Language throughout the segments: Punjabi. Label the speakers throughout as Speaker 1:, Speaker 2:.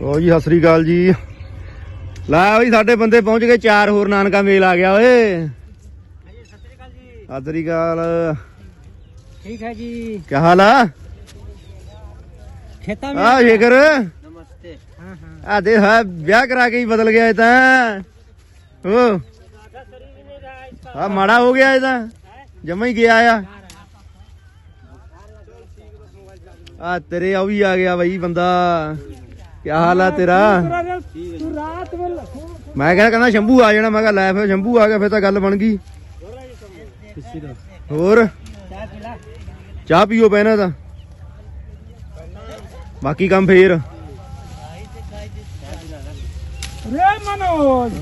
Speaker 1: ਲੋ ਜੀ ਸਤਿ ਸ੍ਰੀ ਜੀ। ਲੈ ਬਈ ਸਾਡੇ ਬੰਦੇ ਪਹੁੰਚ ਗਏ ਚਾਰ ਹੋਰ ਨਾਨਕਾ ਮੇਲ ਆ ਗਿਆ ਓਏ। ਸਤਿ ਸ੍ਰੀ ਅਕਾਲ।
Speaker 2: ਠੀਕ ਹੈ ਜੀ।
Speaker 1: ਕੀ ਹਾਲ ਆ? ਖੇਤਾਂ ਵਿਆਹ ਕਰਾ ਕੇ ਬਦਲ ਗਿਆ ਇਹ ਤਾਂ। ਹੋ ਮਾੜਾ ਹੋ ਗਿਆ ਇਹ ਤਾਂ। ਜਮਾ ਹੀ ਗਿਆ ਆ। ਆ ਤੇਰੇ ਆ ਵੀ ਆ ਗਿਆ ਬਾਈ ਬੰਦਾ। ਕਿਆ ਹਾਲ ਆ ਤੇਰਾ?
Speaker 2: ਤੂੰ ਰਾਤ ਵੇਲੇ
Speaker 1: ਮੈਂ ਕਹਿੰਦਾ ਕਹਿੰਦਾ ਸ਼ੰਭੂ ਆ ਜਾਣਾ ਮੈਂ ਕਿਹਾ ਲੈ ਫਿਰ ਸ਼ੰਭੂ ਆ ਗਿਆ ਫਿਰ ਤਾਂ ਗੱਲ ਬਣ ਗਈ। ਹੋਰ? ਚਾਹ ਪੀਓ ਪੈਣਾ ਤਾਂ। ਬਾਕੀ ਕੰਮ ਫੇਰ।
Speaker 2: ਰੇ ਮਨੋਜ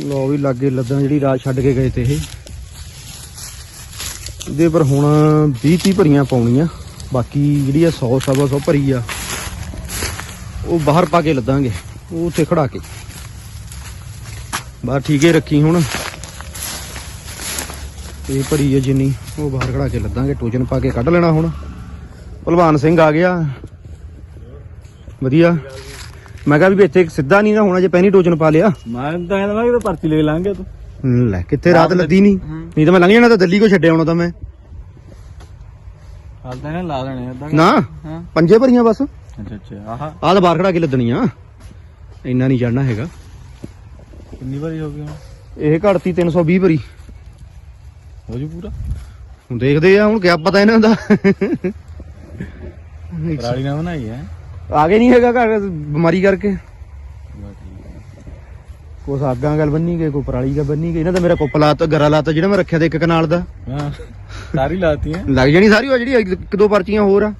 Speaker 1: ਲੋ ਵੀ ਲਾਗੇ ਲੱਦਾਂ ਜਿਹੜੀ ਰਾਤ ਛੱਡ ਕੇ ਗਏ ਤੇ ਇਹ। ਇਹਦੇ ਪਰ ਹੁਣ 20 30 ਭਰੀਆਂ ਪਾਉਣੀਆਂ। ਬਾਕੀ ਜਿਹੜੀ ਆ 100 ਸਵਾ 100 ਭਰੀ ਆ ਉਹ ਬਾਹਰ ਪਾ ਕੇ ਲੱਦਾਂਗੇ ਉਹ ਉੱਥੇ ਖੜਾ ਕੇ। ਬਾਹਰ ਠੀਕੇ ਰੱਖੀ ਹੁਣ। ਇਹ ਭਰੀ ਆ ਜਿੰਨੀ ਉਹ ਬਾਹਰ ਖੜਾ ਕੇ ਲੱਦਾਂਗੇ ਟੋਜਨ ਪਾ ਕੇ ਕੱਢ ਲੈਣਾ ਹੁਣ। ਭਲਵਾਨ ਸਿੰਘ ਆ ਗਿਆ। ਵਧੀਆ। ਮੈਂ ਕਿਹਾ ਵੀ ਇੱਥੇ ਸਿੱਧਾ ਨਹੀਂ ਨਾ ਹੋਣਾ ਜੇ ਪਹਿਨੀ ਟੋਜਨ ਪਾ ਲਿਆ।
Speaker 2: ਮੈਂ ਤਾਂ ਕਹਿੰਦਾ ਮੈਂ ਪਰਚੀ ਲੈ ਲਾਂਗੇ ਤੂੰ।
Speaker 1: ਲੈ ਕਿੱਥੇ ਰਾਤ ਲੱਦੀ ਨਹੀਂ? ਨਹੀਂ ਤਾਂ ਮੈਂ ਲੰਘ ਜਾਣਾ ਤਾਂ ਦਿੱਲੀ ਕੋ ਛੱਡਿਆ ਆਉਣਾ ਤਾਂ ਮੈਂ। ਪੰਜੇ ਭਰੀਆਂ ਬਸ?
Speaker 2: ਅੱਛਾ
Speaker 1: ਆਹ। ਬਾਹਰ ਖੜਾ ਕੇ ਲੱਦਣੀ ਆ। ਇੰਨਾ ਨਹੀਂ ਚੜਨਾ ਹੈਗਾ।
Speaker 2: ਕਿੰਨੀ ਵਾਰੀ ਹੋ ਗਈ ਹੁਣ?
Speaker 1: ਇਹ ਘੜਤੀ 320 ਭਰੀ
Speaker 2: ਹੋ ਜੂ ਪੂਰਾ?
Speaker 1: ਹੁਣ ਦੇਖਦੇ ਆ ਹੁਣ ਕਿਆ ਪਤਾ ਇਹਨਾਂ ਦਾ।
Speaker 2: ਪਰਾਲੀ ਨਾ ਬਣਾਈ ਆ
Speaker 1: ਆਗੇ ਨਹੀਂ ਹੈਗਾ ਘਰ ਬਿਮਾਰੀ ਕਰਕੇ। ਕੋਸ ਆਗਾਂ ਗੱਲ ਬੰਨੀ ਗਏ ਕੋਈ ਪਰਾਲੀ ਗੱਲ ਬੰਨੀ ਗਈ। ਇਹਨਾਂ ਦਾ ਮੇਰਾ ਕੁੱਪਲਾ ਤਾਂ ਗਰਾ ਲਾਤਾ ਜਿਹੜਾ ਮੈਂ ਰੱਖਿਆ ਤੇ ਇੱਕ ਕਨਾਲ ਦਾ।
Speaker 2: ਹਾਂ ਸਾਰੀ ਲਾਤੀ ਹੈ
Speaker 1: ਲੱਗ ਜਾਣੀ ਸਾਰੀ ਉਹ ਜਿਹੜੀ ਇੱਕ ਦੋ ਪਰਚੀਆਂ ਹੋਰ ਆ।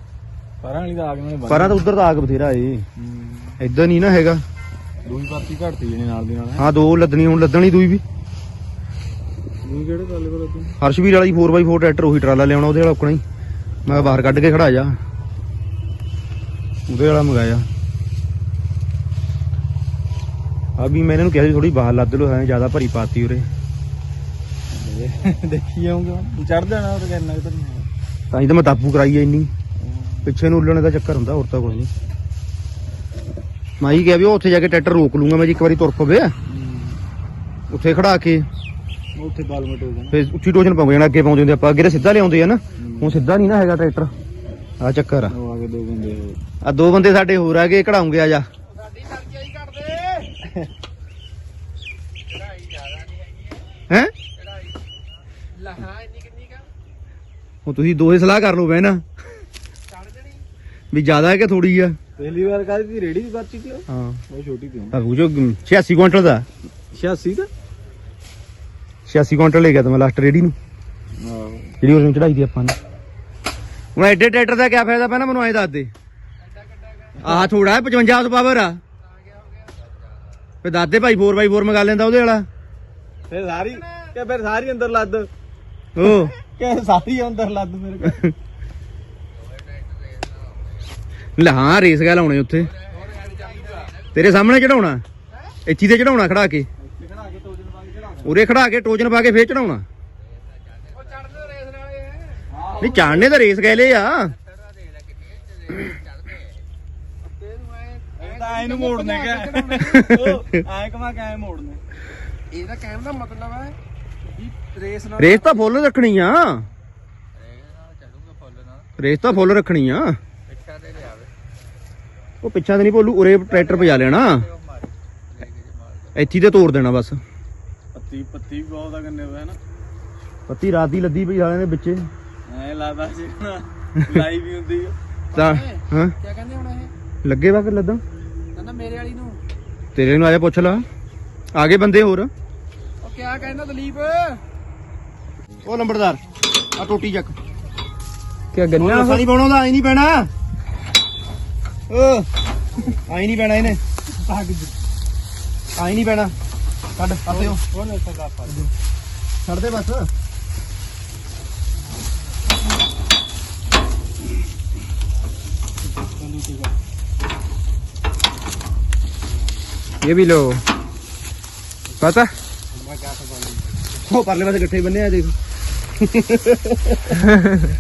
Speaker 2: ਪਰਾਂ ਵਾਲੀ ਦਾ ਆਗ ਨਾਲ ਬੰਨ
Speaker 1: ਪਰਾਂ ਤਾਂ ਉਧਰ ਤਾਂ ਆਗ ਬਥੇਰਾ ਏ। ਇਦਾਂ ਨਹੀਂ ਨਾ ਹੈਗਾ।
Speaker 2: ਦੂਈ ਪਰਚੀ ਘਟਦੀ ਜਣੇ ਨਾਲ ਦੀ ਨਾਲ
Speaker 1: ਹਾਂ। ਦੋ ਲੱਦਣੀ ਹੁਣ ਲੱਦਣੀ ਦੂਈ ਵੀ।
Speaker 2: ਦੂਈ ਕਿਹੜੇ ਟਰਾਲੇ ਕੋਲ
Speaker 1: ਲੱਦਣੀ ਵਾਲੀ 4x4 ਟਰੈਕਟਰ ਉਹੀ ਟਰਾਲਾ ਲਿਆਉਣਾ ਉਹਦੇ ਵਾਲਾ ਬਾਹਰ ਕੱਢ ਕੇ ਖੜਾ ਜਾ। ਵਾਲਾ ਮੰਗਾਇਆ। ਅਭੀ ਮੈਂ ਕਿਹਾ ਸੀ ਥੋੜੀ ਬਾਹਰ ਲੱਦ ਲਓ ਐਂ ਜ਼ਿਆਦਾ ਭਰੀ ਪਾਤੀ ਉਰੇ।
Speaker 2: ਦੇਖੀ ਆਉਂਗਾ ਚੜ ਜਾਣਾ ਉਹ ਕਹਿੰਦਾ ਕਿਤੇ
Speaker 1: ਤਾਂ ਹੀ ਤਾਂ ਮੈਂ ਦਾਪੂ ਕਰਾਈ ਐ ਇੰਨੀ। ਪਿੱਛੇ ਨੂੰ ਉੱਲਣੇ ਦਾ ਚੱਕਰ ਹੁੰਦਾ ਹੋਰ ਤਾਂ ਕੋਈ ਨਹੀਂ। ਮਾਈ ਕਿਹਾ ਵੀ ਉੱਥੇ ਜਾ ਕੇ ਟਰੈਕਟਰ ਰੋਕ ਲੂੰਗਾ ਮੈਂ ਜੀ ਇੱਕ ਵਾਰੀ ਤੁਰ ਪਵੇ। ਉੱਥੇ ਖੜਾ ਕੇ।
Speaker 2: ਉੱਥੇ ਬਾਲਮਟ ਹੋ ਜਾਣਾ।
Speaker 1: ਫਿਰ ਉੱਚੀ ਟੋਚਨ ਪਾਉਂਗੇ ਜਣਾ ਅੱਗੇ ਪਾਉਂਦੇ ਹੁੰਦੇ ਆਪਾਂ। ਅੱਗੇ ਸਿੱਧਾ ਲਿਆਉਂਦੇ ਆ ਨਾ। ਹੁਣ ਸਿੱਧਾ ਨਹੀਂ ਨਾ ਹੈਗਾ ਟਰੈਕਟਰ। ਆ ਚੱਕਰ ਆ।
Speaker 2: ਆ ਦੋ ਬੰਦੇ
Speaker 1: ਸਾਡੇ ਹੋਰ ਆ ਗਏ ਕਢਾਉਂਗੇ ਆ ਜਾ। ਹੈ? ਉਹ ਤੁਸੀਂ ਦੋਹੇ ਸਲਾਹ ਕਰ ਲਓ ਬਹਿਣਾ। ਵੀ ਜ਼ਿਆਦਾ ਹੈ ਕਿ ਥੋੜੀ ਆ?
Speaker 2: ਪਹਿਲੀ ਵਾਰ ਕਾਦੀ ਦੀ ਰੇੜੀ ਦੀ ਪਰਚੀ ਕਿਉਂ
Speaker 1: ਹਾਂ।
Speaker 2: ਉਹ ਛੋਟੀ ਤੀ
Speaker 1: ਆ ਜੋ 86 ਕੁਇੰਟਲ ਦਾ?
Speaker 2: 86 ਦਾ?
Speaker 1: 86 ਕੁਇੰਟਲ ਲੈ ਗਿਆ ਤਾਂ ਮੈਂ ਲਾਸਟ ਰੇਡੀ ਨੂੰ।
Speaker 2: ਹਾਂ
Speaker 1: ਜਿਹੜੀ ਉਸ ਨੂੰ ਚੜਾਈ ਦੀ ਆਪਾਂ ਨੇ। ਹੁਣ ਐਡੇ ਟਰੈਕਟਰ ਦਾ ਕੀ ਫਾਇਦਾ ਪੈਣਾ ਮੈਨੂੰ ਐਂ ਦੱਸ ਦੇ। ਆਹ ਥੋੜਾ 55 ਪਾਵਰ ਆ। ਫੇ ਦਾਦੇ ਭਾਈ 4x4 ਮੰਗਾ ਲੈਂਦਾ ਉਹਦੇ ਵਾਲਾ।
Speaker 2: ਫਿਰ ਸਾਰੀ ਕਿ ਫਿਰ ਸਾਰੀ ਅੰਦਰ ਲੱਦ।
Speaker 1: ਉਹ
Speaker 2: ਕਿ ਸਾਰੀ ਅੰਦਰ ਲੱਦ ਮੇਰੇ ਕੋਲ।
Speaker 1: ਲੈ ਹਾਂ ਰੇਸ ਗਾ ਲਾਉਣੇ ਉੱਥੇ। ਤੇਰੇ ਸਾਹਮਣੇ ਚੜਾਉਣਾ? ਇੱਥੇ ਤੇ ਚੜਾਉਣਾ ਖੜਾ ਕੇ। ਉਰੇ ਖੜਾ ਕੇ ਟੋਜਨ ਪਾ ਕੇ ਫੇਰ ਚੜਾਉਣਾ। ਨਹੀਂ ਚਾਣਨੇ ਤਾਂ ਰੇਸ ਗਏ ਆ।
Speaker 2: ਤਾਂ ਇਹਨੂੰ ਮੋੜਨੇ ਕਿ ਐ ਕਮਾ ਕੇ ਐ ਮੋੜਨੇ।
Speaker 3: ਇਹਦਾ ਕਹਿਣ ਦਾ ਮਤਲਬ ਹੈ ਵੀ ਰੇਸ ਨਾਲ
Speaker 1: ਰੇਸ ਤਾਂ ਫੁੱਲ ਰੱਖਣੀ ਆ। ਰੇਸ ਤਾਂ ਫੁੱਲ ਰੱਖਣੀ ਆ।
Speaker 3: ਪਿੱਛਾ ਤੇ ਲਿਆਵੇ
Speaker 1: ਉਹ ਪਿੱਛਾ ਤੇ ਨਹੀਂ ਭੋਲੂ ਉਰੇ ਟਰੈਕਟਰ ਭਜਾ ਲੈਣਾ। ਇੱਥੇ ਤੇ ਤੋੜ ਦੇਣਾ ਬਸ।
Speaker 2: ਪੱਤੀ ਪੱਤੀ ਵੀ ਬਹੁਤ ਆ ਗੰਨੇ ਹੋਇਆ ਨਾ
Speaker 1: ਪੱਤੀ ਰਾਤ ਦੀ ਲੱਦੀ ਪਈ ਸਾਲਿਆਂ ਦੇ ਵਿੱਚੇ।
Speaker 2: ਐ ਲੱਗਦਾ ਸੀ ਨਾ ਲਾਈ ਵੀ ਹੁੰਦੀ ਆ।
Speaker 1: ਤਾਂ ਹਾਂ।
Speaker 3: ਕੀ ਕਹਿੰਦੇ ਹੁਣ ਇਹ?
Speaker 1: ਲੱਗੇ ਵਾ ਕਿ ਲੱਦਾਂ?
Speaker 3: ਕਹਿੰਦਾ ਮੇਰੇ ਵਾਲੀ ਨੂੰ।
Speaker 1: ਤੇਰੇ ਨੂੰ ਆਇਆ ਪੁੱਛ ਲਾ। ਆ ਗਏ ਬੰਦੇ ਹੋਰ?
Speaker 3: ਕਿਆ ਕਹਿੰਦਾ ਦਲੀਪ
Speaker 1: ਉਹ ਲੰਬੜਦਾਰ ਆ ਟੋਟੀ ਚੱਕ ਕਿ ਗੰਨਾ ਨਹੀਂ ਪਾਉਣਾ ਦਾ ਆਈ ਨਹੀਂ ਪੈਣਾ ਓ ਆਈ ਨਹੀਂ ਪੈਣਾ ਇਹਨੇ ਆਈ ਨਹੀਂ ਪੈਣਾ ਕੱਢ ਪਾਸੇ ਹੋ
Speaker 2: ਉਹਨੇ ਸਦਾ ਫੜ
Speaker 1: ਛੱਡ ਦੇ ਬਸ ये भी लो पता ਉਹ ਪਰਲੇ ਪਾਸੇ ਇਕੱਠੇ ਬੰਨੇ ਆ ਦੇਖ।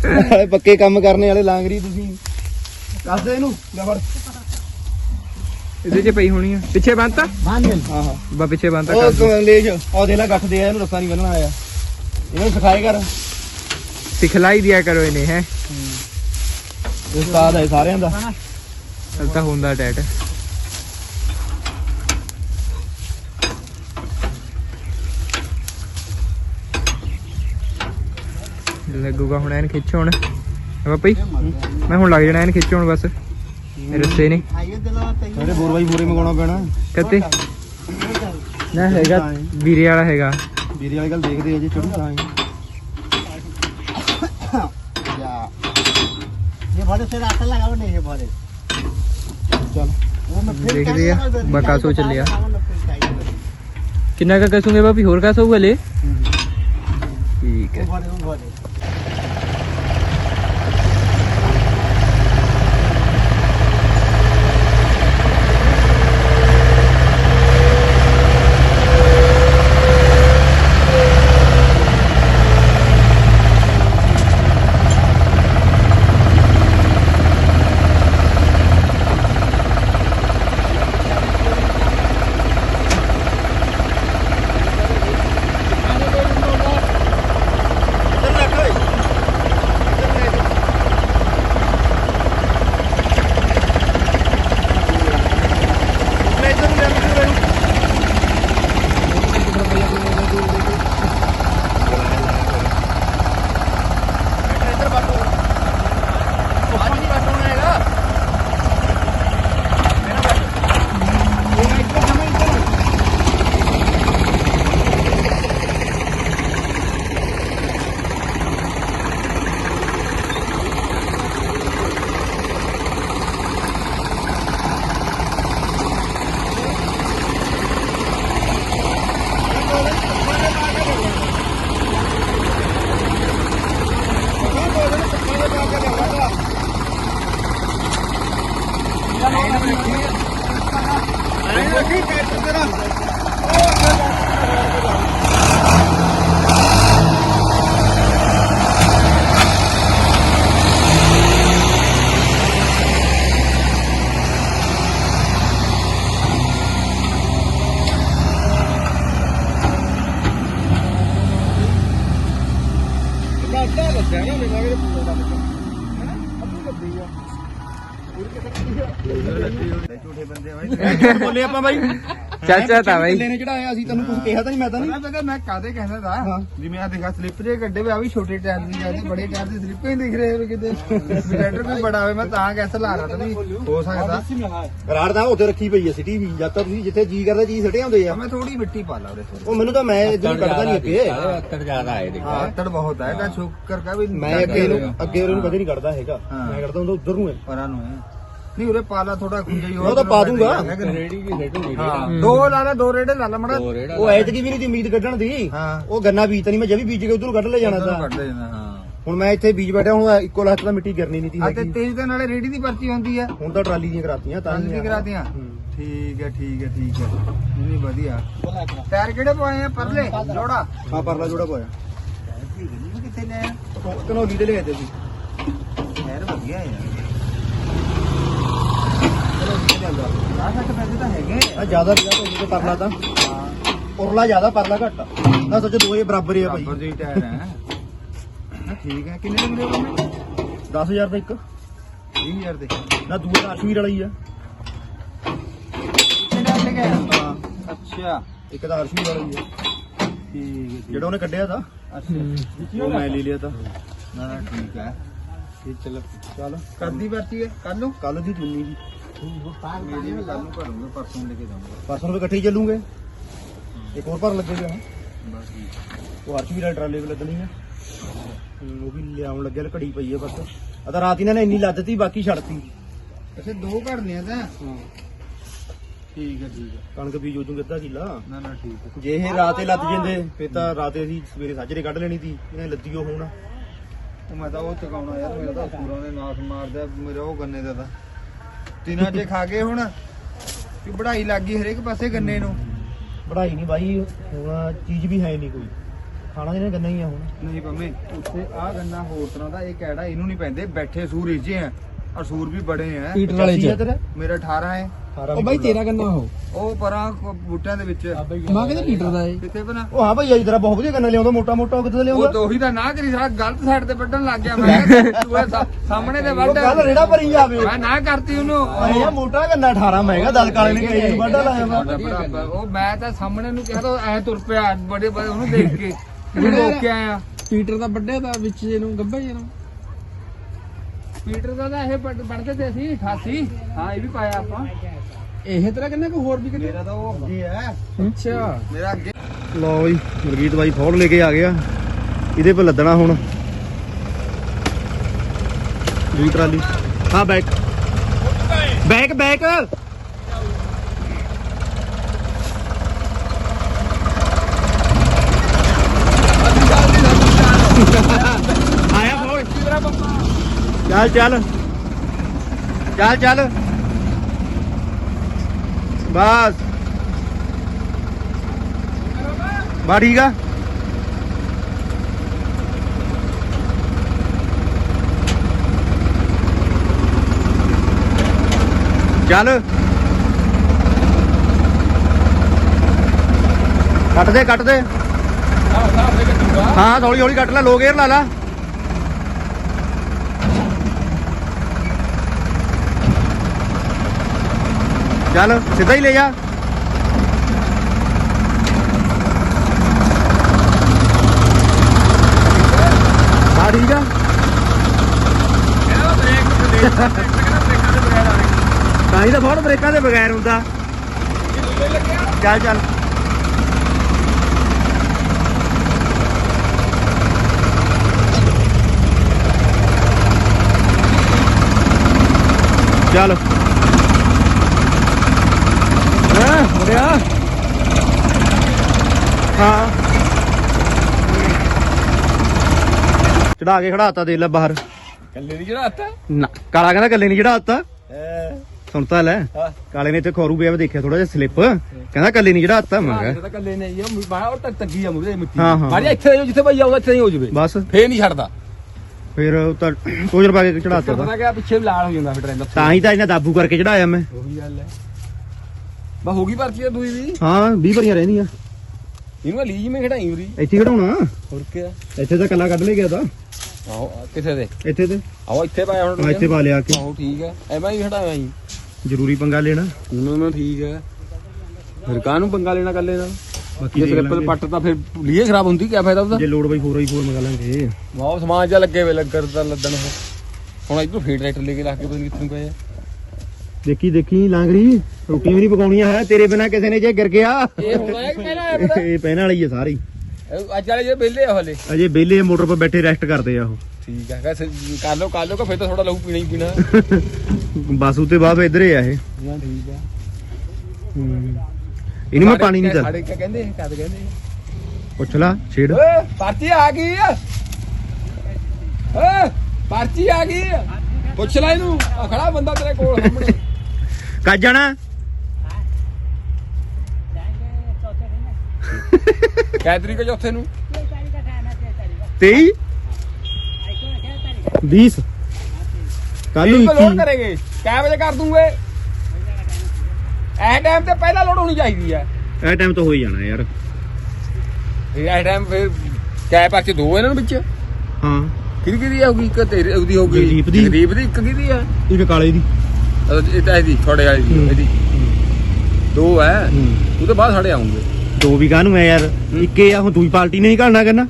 Speaker 1: ਨਾਲੇ ਪੱਕੇ ਕੰਮ ਕਰਨੇ ਵਾਲੇ ਲਾਂਗਰੀ ਤੁਸੀਂ। ਦੱਸ ਦੇ ਇਹਨੂੰ ਲੈ ਫੜ।
Speaker 2: ਇਹਦੇ 'ਚ ਪਈ ਹੋਣੀ ਆ। ਪਿੱਛੇ ਬੰਨਤਾ?
Speaker 1: ਹਾਂ ਹਾਂ।
Speaker 2: ਬਾ ਪਿੱਛੇ ਬੰਨਤਾ
Speaker 1: ਉਹ। ਕਮਲੇਸ਼ ਉਹ ਦੇ ਲੈ ਗੱਠ ਦੇ ਆ ਇਹਨੂੰ ਰੱਸਾ ਨਹੀਂ ਬੰਨਣਾ ਆਇਆ। ਇਹਨੂੰ ਸਿਖਾਏ ਕਰ।
Speaker 2: ਸਿਖਲਾਈ ਦਿਆ ਕਰੋ ਇਹਨੇ ਹੈ।
Speaker 1: ਉਸਤਾਦ ਹੈ ਸਾਰਿਆਂ ਦਾ।
Speaker 2: ਹਲ ਤਾਂ ਹੁੰਦਾ ਟੈਟ। ਲੱਗੂਗਾ ਹੁਣ ਐਨ ਖਿੱਚ ਹੁਣ। ਬਾਪਾ ਮੈਂ ਹੁਣ ਲੱਗ ਜਾਣਾ ਐਨ ਖਿੱਚ ਹੁਣ ਬਸ। ਰਸੇ ਨੇ।
Speaker 1: ਸਾਰੇ ਬੋਰ ਬਾਈ ਬੋਰੇ ਮੰਗਾਉਣਾ ਪੈਣਾ।
Speaker 2: ਕੱਤੇ ਨਾ ਹੈਗਾ ਵੀਰੇ ਵਾਲਾ ਹੈਗਾ।
Speaker 1: ਵੀਰੇ ਵਾਲੀ ਗੱਲ ਦੇਖਦੇ ਆ ਜੀ ਚੜੂ ਤਾਂ
Speaker 4: ਇਹ ਭਾੜੇ ਸੇ ਆਟਾ ਲਗਾਉ ਇਹ ਭਾੜੇ
Speaker 1: ਚਲ।
Speaker 4: ਦੇਖਦੇ ਆ ਬਕਾਸੋ ਚੱਲਿਆ
Speaker 2: ਕਿੰਨਾ ਕਾ ਕਸੂਗੇ ਹੋਰ ਕਾ ਸੋਊਗਾ ਲੈ ਠੀਕ ਹੈ।
Speaker 1: ਆਪਾਂ ਬਾਈ।
Speaker 2: ਚਾਚਾ ਤਾਂ ਬਾਈ।
Speaker 1: ਨੇ ਚੜਾਇਆ ਅਸੀਂ ਤੈਨੂੰ ਕੁਝ ਕਿਹਾ ਤਾਂ ਨਹੀਂ ਮੈਂ ਤਾਂ ਨਹੀਂ।
Speaker 3: ਮੈਂ ਕਾਦੇ ਕਹਿੰਦਾ ਦਾ
Speaker 1: ਹਾਂ।
Speaker 3: ਜਿਵੇਂ ਆ ਦੇਖਾ ਸਲਿੱਪ ਜੇ ਗੱਡੇ ਵੇ ਆ ਵੀ ਛੋਟੇ ਟਾਇਰ ਦੀ ਜਾਂਦੀ ਬੜੇ ਟਾਇਰ ਦੀ ਸਲਿੱਪ ਹੀ ਦਿਖ ਰਹੇ ਹੋ ਕਿਤੇ। ਸਪੀਡਰ ਕੋਈ ਬੜਾ ਹੋਵੇ ਮੈਂ ਤਾਂ ਕੈਸੇ ਲਾ ਰਹਾ ਤਾਂ ਵੀ ਹੋ ਸਕਦਾ।
Speaker 1: ਰਾੜ ਤਾਂ ਉੱਥੇ ਰੱਖੀ ਪਈ ਐ ਸਿਟੀ ਵੀ ਜਦ ਤੱਕ ਤੁਸੀਂ ਜਿੱਥੇ ਜੀ ਕਰਦਾ ਜੀ ਸਟੇ ਆਉਂਦੇ ਆ।
Speaker 3: ਮੈਂ ਥੋੜੀ ਮਿੱਟੀ ਪਾ ਲਾ ਉਰੇ ਥੋੜੀ
Speaker 1: ਉਹ ਮੈਨੂੰ ਤਾਂ ਮੈਂ ਇਧਰ ਕੱਢਦਾ ਨਹੀਂ ਅੱਗੇ।
Speaker 3: ਹਾਂ ਤੜ ਬਹੁਤ ਹੈ ਇਹਦਾ ਸ਼ੁਕਰ ਕਾ ਵੀ
Speaker 1: ਮੈਂ ਅੱਗੇ ਨੂੰ ਅੱਗੇ ਉਹਨੂੰ ਕਦੇ ਨਹੀਂ ਕੱਢਦਾ ਹੈਗਾ।
Speaker 3: ਹਾਂ।
Speaker 1: ਮੈਂ ਕੱਢਦਾ ਹੁੰਦਾ ਉਧਰ ਨੂੰ ਹੈ।
Speaker 3: ਪਰਾਂ ਨੂੰ ਹੈ। ਨਹੀਂ ਉਰੇ ਪਾਲਾ ਥੋੜਾ ਖੁੰਝਾ ਹੀ
Speaker 1: ਉਹ ਤਾਂ ਪਾ ਦੂੰਗਾ।
Speaker 3: ਹਾਂ ਦੋ ਲਾ ਲੈ ਦੋ ਰੇੜੇ ਲਾ ਲੈ ਮੜਾ।
Speaker 1: ਉਹ ਐਤਕੀ ਵੀ ਨਹੀਂ ਦੀ ਉਮੀਦ ਕੱਢਣ ਦੀ।
Speaker 3: ਹਾਂ।
Speaker 1: ਉਹ ਗੰਨਾ ਬੀਜ ਤਾਂ ਨਹੀਂ ਮੈਂ ਜਵੀ ਬੀਜ ਕੇ ਉਧਰ ਕੱਢ ਲੈ ਜਾਣਾ ਤਾਂ।
Speaker 3: ਕੱਢ ਦੇਣਾ ਹਾਂ।
Speaker 1: ਹੁਣ ਮੈਂ ਇੱਥੇ ਬੀਜ ਬੈਠਾ ਹੁਣ ਇੱਕੋ ਲੱਖ ਤਾਂ ਮਿੱਟੀ ਗਿਰਨੀ ਨਹੀਂ ਤੀ
Speaker 3: ਆ ਤੇ
Speaker 1: ਹੈਗੀ।
Speaker 3: ਤੇਜ਼ ਦੇ ਨਾਲੇ ਰੇੜੀ ਦੀ ਪਰਚੀ ਹੁੰਦੀ ਹੈ
Speaker 1: ਹੁਣ ਤਾਂ ਟਰਾਲੀ ਦੀਆਂ ਕਰਾਤੀਆਂ ਤਾਂ
Speaker 3: ਤਾਂ
Speaker 1: ਹੀ
Speaker 3: ਦੀ ਕਰਾਤੀਆਂ।
Speaker 1: ਹੂੰ।
Speaker 3: ਠੀਕ ਹੈ ਠੀਕ ਹੈ ਠੀਕ ਹੈ ਨਹੀਂ ਵਧੀਆ। ਟਾਇਰ ਕਿਹੜੇ ਪਾਏ ਆ? ਪਰਲੇ ਜੋੜਾ।
Speaker 1: ਹਾਂ ਪਰਲਾ ਜੋੜਾ ਪਾਇਆ
Speaker 3: ਕਿੱਥੇ ਲੈ
Speaker 1: ਕਨੋਲੀ ਤੇ ਲੈ ਆਏ ਸੀ
Speaker 3: ਯਾਰ ਵਧੀਆ ਯਾਰ ਚਲੋ ਆ ਸੱਟ ਪੈਸੇ ਤਾਂ ਹੈਗੇ
Speaker 1: ਆ। ਜ਼ਿਆਦਾ ਰਿਹਾ ਤਾਂ ਇਹ ਪਰਲਾ ਤਾਂ।
Speaker 3: ਹਾਂ।
Speaker 1: ਉਰਲਾ ਜ਼ਿਆਦਾ ਪਰਲਾ ਘੱਟ। ਆ ਨਾ ਸੋਚੋ ਦੋਏ ਬਰਾਬਰ ਹੀ ਆ ਭਾਈ।
Speaker 3: ਬਰਾਬਰ ਦੇ ਟਾਇਰ ਹੈ। ਨਾ ਠੀਕ ਹੈ। ਕਿੰਨੇ ਦੇ ਮਿਲੇ ਉਹਨੇ
Speaker 1: 10000 ਦਾ ਇੱਕ।
Speaker 3: 20000 ਦੇ।
Speaker 1: ਨਾ ਦੂਆ ਅਰਸ਼ਵੀਰ ਵਾਲਾ ਹੀ ਆ।
Speaker 3: ਕਿੰਨੇ ਦਾ ਲੈ ਗਿਆ।
Speaker 1: ਹਾਂ।
Speaker 3: ਅੱਛਾ।
Speaker 1: ਇੱਕ ਤਾਂ ਅਰਸ਼ਵੀਰ ਵਾਲਾ ਹੀ ਆ।
Speaker 3: ਠੀਕ ਹੈ
Speaker 1: ਜਿਹੜਾ ਉਹਨੇ ਕੱਢਿਆ ਤਾਂ।
Speaker 3: ਅੱਛਾ।
Speaker 1: ਉਹ ਮੈਂ ਲੈ ਲਿਆ ਤਾਂ।
Speaker 3: ਨਾ ਨਾ ਠੀਕ ਹੈ।
Speaker 1: ਇਹ ਚੱਲ ਚੱਲ।
Speaker 3: ਕਰਦੀ ਪਰਚੀ ਹੈ। ਕੱਲ ਨੂੰ?
Speaker 1: ਕੱਲ ਦੀ ਚੁੰਨੀ ਦੀ।
Speaker 3: ਮੇਰੀ ਵੀ ਕੱਲ ਨੂੰ ਭਰੂੰਗਾ ਪਰਸੋਂ ਲੈ ਕੇ ਜਾਊਂਗਾ
Speaker 1: ਪਰਸੋਂ ਨੂੰ ਇਕੱਠੇ ਹੀ ਚੱਲੂਗੇ। ਇੱਕ ਹੋਰ ਭਰ ਲੱਗੇਗਾ
Speaker 3: ਬਸ ਠੀਕ
Speaker 1: ਉਹ ਅਰਸ਼ਵੀਰ ਵਾਲੇ ਟਰਾਲੇ ਵੀ ਲੱਗਣੀ ਆ। ਹੂੰ, ਉਹ ਵੀ ਲਿਆਉਣ ਲੱਗਿਆ ਘੜੀ ਪਈ ਆ ਬਸ। ਆ ਤਾਂ ਰਾਤ ਇਹਨਾਂ ਨੇ ਇੰਨੀ ਲੱਦਤੀ ਬਾਕੀ ਛੱਡਤੀ।
Speaker 3: ਅੱਛਾ ਦੋ ਘੜਨੇ ਆ ਤਾਂ? ਠੀਕ ਹੈ ਠੀਕ ਹੈ
Speaker 1: ਕਣਕ ਬੀਜ ਜੂਗੇ ਅੱਧਾ ਕਿੱਲਾ
Speaker 3: ਨਾ ਨਾ ਠੀਕ ਹੈ
Speaker 1: ਜੇ ਇਹ ਰਾਤੇ ਲੱਦ ਜਾਂਦੇ ਫੇ ਤਾਂ ਰਾਤੇ ਅਸੀਂ ਸਵੇਰੇ ਸਾਜਰੇ ਕੱਢ ਲੈਣੀ ਸੀ ਇਹਨੇ ਲੱਦੀ ਉਹ ਹੁਣ।
Speaker 3: ਉਹ ਮੈਂ ਤਾਂ ਉਹ ਚਕਾਉਣਾ ਯਾਰ ਮੇਰਾ ਤਾਂ ਪੂਰਾ ਨੇ ਨਾਸ ਮਾਰਦਾ ਮੇਰਾ ਉਹ ਗੰਨੇ ਦਾ ਤਾਂ। ਤਿੰਨਾਂ ਚ ਖਾ ਗਏ ਹੁਣ ਕਿ ਬੜਾਈ ਲੱਗ ਗਈ ਹਰੇਕ ਪਾਸੇ ਗੰਨੇ ਨੂੰ।
Speaker 1: ਪੜਾਈ ਨਹੀਂ ਬਾਈ ਹੁਣ ਚੀਜ਼ ਵੀ ਹੈ ਨਹੀਂ ਕੋਈ। ਖਾਣਾ ਦੇਣਾ ਗੰਨਾ ਹੀ ਆ ਹੁਣ।
Speaker 3: ਨਹੀਂ ਪੰਮੇ ਉੱਥੇ ਆ ਗੰਨਾ ਹੋਰ ਤਰ੍ਹਾਂ ਦਾ ਇਹ ਕਿਹੜਾ ਇਹਨੂੰ ਨਹੀਂ ਪੈਂਦੇ ਬੈਠੇ ਸੂਰਜ 'ਚ ਆ ਅਸੂਰ ਵੀ ਬੜੇ
Speaker 2: ਵਾਲੇ ਚ
Speaker 3: ਮੇਰਾ 18 ਹੈ।
Speaker 2: ਉਹ ਬਾਈ ਤੇਰਾ ਕੰਨਾ ਉਹ?
Speaker 3: ਉਹ ਪਰਾਂ ਕੋ- ਬੂਟਿਆਂ ਦੇ ਵਿੱਚ।
Speaker 2: ਮਾਂ ਕਹਿੰਦੇ ਪੀਟਰ ਦਾ ਏ
Speaker 3: ਕਿੱਥੇ ਬਣਾ
Speaker 1: ਉਹ ਹਾਂ ਭਈਆ ਜੀ ਤੇਰਾ ਬਹੁਤ ਵਧੀਆ ਗੰਨਾ ਲਿਆਉਂਦਾ ਮੋਟਾ ਮੋਟਾ ਕਿੱਥੇ
Speaker 3: ਉਹ
Speaker 1: ਲਿਆਉਂਦਾ?
Speaker 3: ਦੋਹੀ ਦਾ ਨਾ ਕਰੀ ਸਾਰਾ ਗਲਤ ਸਾਈਡ ਤੇ ਵੱਢਣ ਲੱਗ ਗਿਆ। ਮੈਂ ਕਿਹਾ ਤੂੰ ਇਹ ਸਾ- ਸਾਹਮਣੇ ਤੇ ਵੱਢ।
Speaker 1: ਕੱਲ ਰੇੜਾ ਭਰੀ ਜਾਵੇ।
Speaker 3: ਮੈਂ ਨਾ ਕਰਤੀ ਉਹਨੂੰ।
Speaker 1: ਅਰੇ ਮੋਟਾ ਗੰਨਾ 18 ਮਹਿੰਗਾ ਦਲ ਕਾਲੇ ਨੇ ਕਈ ਵੱਡਾ ਲਾਇਆ ਵਾ
Speaker 3: ਉਹ ਮੈਂ ਤਾਂ ਸਾਹਮਣੇ ਨੂੰ ਕਿਹਾ ਤਾਂ ਐ ਤੁਰ ਪਿਆ ਬੜੇ ਬੜੇ ਉਹਨੂੰ ਦੇਖ ਕੇ। ਉਹਨੂੰ ਰੋਕ ਕੇ ਆਇਆ
Speaker 2: ਪੀਟਰ ਦਾ ਵੱਡੇ ਦਾ ਵਿੱਚ ਜੇ ਨੂੰ ਗੱਭਾ ਜੇ ਨੂੰ।
Speaker 3: ਪੀਟਰ ਦਾ ਤਾਂ ਇਹ ਬਣਦੇ ਤੇ ਸੀ 88 ਹਾਂ ਇਹ ਵੀ ਪਾਇਆ ਆਪਾਂ।
Speaker 2: ਇਹ ਤੇਰਾ ਕਿੰਨਾ ਕੋ ਹੋਰ ਵੀ ਕਿੰਨੇ?
Speaker 3: ਮੇਰਾ ਤਾਂ ਉਹ ਅੱਗੇ ਹੈ।
Speaker 2: ਅੱਛਾ।
Speaker 3: ਮੇਰਾ ਅੱਗੇ
Speaker 1: ਲਓ ਬਈ ਗੁਰਜੀਤ ਬਾਈ ਫੋੜ ਲੈ ਕੇ ਆ ਗਿਆ। ਇਹਦੇ ਪਰ ਲੱਦਣਾ ਹੁਣ। ਦੂਜੀ ਟਰਾਲੀ। ਹਾਂ ਬੈਕ। Back back. ਆਇਆ ਫੋੜ। ਚੱਲ ਚੱਲ। ਚੱਲ ਚੱਲ। ਬਸ। ਬਾ ਠੀਕ ਆ। ਚੱਲ। ਕੱਟ ਦੇ ਕੱਟ ਦੇ। ਹਾਂ ਹੌਲੀ ਹੌਲੀ ਕੱਟ ਲੈ ਲੋ ਗੇਅਰ ਲਾ ਲਾ। ਚੱਲ, ਸਿੱਧਾ ਹੀ ਲੈ ਜਾ। ਹਾਂ ਠੀਕ ਆ? ਤਾਂ ਹੀ ਤਾਂ ਫੋੜ ਬ੍ਰੇਕਾਂ ਦੇ ਬਗੈਰ ਹੁੰਦਾ। ਚੱਲ ਚੱਲ। ਚੱਲ। ਹਾਂ ਮੁੜਿਆ ਹਾਂ। ਚੜਾ ਕੇ ਖੜਾਤਾ ਦੇ ਲੈ ਬਾਹਰ।
Speaker 3: ਕੱਲੇ ਜਿਹੜਾ ਹੱਥ
Speaker 1: ਨਾ ਕਾਲਾ ਕਹਿੰਦਾ ਕੱਲੇ ਨਹੀਂ ਚੜਾਤਾ। ਸੁਣਤਾ ਲੈ। ਕਾਲੇ ਨੇ ਇੱਥੇ ਖੋਰੂ ਪਿਆ ਵਾ ਦੇਖਿਆ ਥੋੜਾ ਜਿਹਾ ਸਲਿੱਪ ਕਹਿੰਦਾ ਕੱਲੇ ਨਹੀਂ ਚੜਾਤਾ ਮੈਂ ਕਿਹਾ।
Speaker 5: ਤਾਂ ਕੱਲੇ ਨੇ ਇਹ ਬਾਹਰ ਉਹ ਤੱਕ ਤੱਗੀ ਆ ਮੁਰੇ ਮਿੱਟੀ।
Speaker 1: ਹਾਂ, ਹਾਂ।
Speaker 5: ਮਾੜੀ ਇੱਥੇ ਜਿੱਥੇ ਭਾਈ ਆਉਂਦਾ ਇੱਥੇ ਹੀ ਹੋ ਜਵੇ।
Speaker 1: ਬਸ।
Speaker 5: ਫੇਰ ਨਹੀਂ ਛੱਡਦਾ।
Speaker 1: ਫਿਰ ਉਹ ਤਾਂ ਕੋਜਰ ਪਾ ਕੇ ਚੜਾਤਾ ਤਾ।
Speaker 5: ਪਤਾ ਕਿ ਪਿੱਛੇ ਵੀ ਲਾਲ ਹੋ ਜਾਂਦਾ ਫਿਰ
Speaker 1: ਤਾਂ ਹੀ ਤਾਂ ਇਹਨਾਂ ਦਾਬੂ ਕਰਕੇ ਚੜਾਇਆ ਮੈਂ।
Speaker 5: ਉਹੀ ਗੱਲ ਹੈ। ਬਾ ਹੋ ਗਈ ਪਰਚੀ ਦੂਈ ਵੀ?
Speaker 1: ਹਾਂ 20 ਭਰੀਆਂ ਰਹਿੰਦੀਆਂ
Speaker 5: ਇਹਨੂੰ ਲੀਜ ਮੈਂ ਖੜਾਈ ਉਰੀ।
Speaker 1: ਇੱਥੇ ਕਢਾਉਣਾ
Speaker 5: ਹੋਰ ਕੀ ਆ?
Speaker 1: ਇੱਥੇ ਤਾਂ ਕੱਲਾ ਕੱਢ ਲੈ ਗਿਆ ਤਾਂ।
Speaker 5: ਆਹੋ ਕਿੱਥੇ ਦੇ?
Speaker 1: ਇੱਥੇ ਤੇ
Speaker 5: ਆਹੋ ਇੱਥੇ ਪਾਇਆ ਹੁਣ
Speaker 1: ਹਾਂ ਇੱਥੇ ਪਾ ਲਿਆ ਕੇ।
Speaker 5: ਆਹੋ ਠੀਕ ਹੈ ਐਵੇਂ ਹੀ ਹਟਾਇਆ ਹੀ
Speaker 1: ਜ਼ਰੂਰੀ ਪੰਗਾ ਲੈਣਾ।
Speaker 5: ਉਹਨੂੰ ਮੈਂ ਠੀਕ ਹੈ ਫਿਰ ਕਾਹਨੂੰ ਪੰਗਾ ਲੈਣਾ ਕੱਲੇ ਨਾਲ
Speaker 1: ਬਾਕੀ
Speaker 5: ਜੇ
Speaker 1: ਦੇਖ ਲਾਂਗੇ।
Speaker 5: ਪੱਟ ਤਾਂ ਫਿਰ ਲੀਏ ਖਰਾਬ ਹੁੰਦੀ ਕਿਆ ਫਾਇਦਾ ਉਹਦਾ?
Speaker 1: ਜੇ ਲੋਡ ਬਾਈ 4x4 ਮੰਗਾ ਲਾਂਗੇ।
Speaker 5: ਵਾਹ ਸਮਾਨ ਜਿਹਾ ਲੱਗੇ ਵੇ ਲੱਗਰ ਤਾਂ ਲੱਦਣ ਉਹ। ਹੁਣ ਇਧਰ ਫੀਡ ਟਰੈਕਟਰ ਲੈ ਕੇ ਲਾ ਕੇ ਪਤਾ ਨਹੀਂ ਕਿੱਥੋਂ ਪਏ ਆ।
Speaker 1: ਦੇਖੀ ਦੇਖੀ ਲਾਂਗਰੀ ਰੋਟੀ ਵੀ ਨਹੀਂ ਪਕਾਉਣੀਆਂ ਹੈ ਤੇਰੇ ਬਿਨਾ ਕਿਸੇ ਨੇ ਜੇ ਗਿਰ ਗਿਆ।
Speaker 5: ਇਹ ਹੁਣ ਆਇਆ ਕਿ ਪਹਿਲਾਂ ਆਇਆ ਪਤਾ?
Speaker 1: ਇਹ ਪਹਿਣ ਵਾਲੀ ਹੈ ਸਾਰੀ।
Speaker 5: ਇਹ ਅੱਜ ਵਾਲੇ ਜੇ ਵਿਹਲੇ ਆ ਹਲੇ।
Speaker 1: ਅਜੇ ਬੇਲੇ ਮੋਟਰ 'ਤੇ ਬੈਠੇ ਰੈਸਟ ਕਰਦੇ ਆ ਉਹ।
Speaker 5: ਠੀਕ ਹੈ ਵੈਸੇ ਕਰ ਲਓ ਕਰ ਲਓ ਕਿ ਫਿਰ ਤਾਂ ਥੋੜਾ ਲਹੂ ਪੀਣਾ ਹੀ ਪੀਣਾ।
Speaker 1: ਬਸ ਉਤੇ ਬਾਅਦ ਇੱਧਰ ਹੀ ਆ ਇਹ।
Speaker 5: ਹਾਂ ਠੀਕ ਹੈ।
Speaker 1: ਇਹਨੂੰ ਮੈਂ ਪਾਣੀ ਨਹੀਂ
Speaker 5: ਸਾਡੇ ਕਿਆ ਕਹਿੰਦੇ ਕਦ ਕਹਿੰਦੇ?
Speaker 1: ਪੁੱਛ ਲਾ ਛੇੜ।
Speaker 5: ਓਏ ਪਰਚੀ ਆ ਗਈ ਓਏ ਪਰਚੀ ਆ ਗਈ ਪੁੱਛ ਲੈ ਇਹਨੂੰ ਆ ਖੜਾ ਬੰਦਾ ਤੇਰੇ ਕੋਲ ਸਾਹਮਣੇ।
Speaker 1: ਕੱਜ ਜਾਣਾ?
Speaker 5: ਕੈ ਤਰੀਕ ਹੈ ਚੌਥੇ ਨੂੰ?
Speaker 1: 23 20 ਕੱਲ ਨੂੰ
Speaker 5: ਤੀਹ ਕੋ ਲੋਡ
Speaker 1: 21
Speaker 5: ਕਰੇਗੇ। ਕੈ ਵਜੇ ਕਰ ਦੂੰਗੇ? ਐ ਟਾਈਮ ਤੇ ਪਹਿਲਾਂ ਲੋਡ ਹੋਣੀ ਚਾਹੀਦੀ ਹੈ।
Speaker 1: ਇਹ ਟਾਈਮ ਤਾਂ ਹੋ ਹੀ ਜਾਣਾ ਯਾਰ।
Speaker 5: ਇਹ ਐ ਟਾਈਮ ਫਿਰ ਕੈ ਪਰਚੇ ਦੋ ਇਹਨਾਂ ਨੂੰ ਵਿੱਚ।
Speaker 1: ਹਾਂ।
Speaker 5: ਕਿਹਦੀ ਕਿਹਦੀ ਆਊਗੀ? ਇੱਕ ਤੇਰੀ ਉਹਦੀ ਹੋਊਗੀ।
Speaker 1: ਜਗਦੀਪ ਦੀ।
Speaker 5: ਜਗਦੀਪ ਦੀ ਇੱਕ ਕਿਹਦੀ ਆ?
Speaker 1: ਇੱਕ ਕਾਲੇ ਦੀ।
Speaker 5: ਇਹ ਇਹਦੀ ਥੋੜੇ ਵਾਲੀ ਦੀ
Speaker 1: ਹੂੰ।
Speaker 5: ਇਹਦੀ। ਦੋ ਹੈ
Speaker 1: ਹੂੰ।
Speaker 5: ਉਹ ਤੋਂ ਬਾਅਦ ਸਾਡੇ ਆਉਂਗੇ
Speaker 1: ਦੋ ਵੀ ਕਾਹਨੂੰ ਐ ਯਾਰ? ਇੱਕੇ ਆ ਹੁਣ ਦੂਈ ਪਾਰਟੀ ਨਹੀਂ ਘਾਲਣਾ ਕਰਨਾ।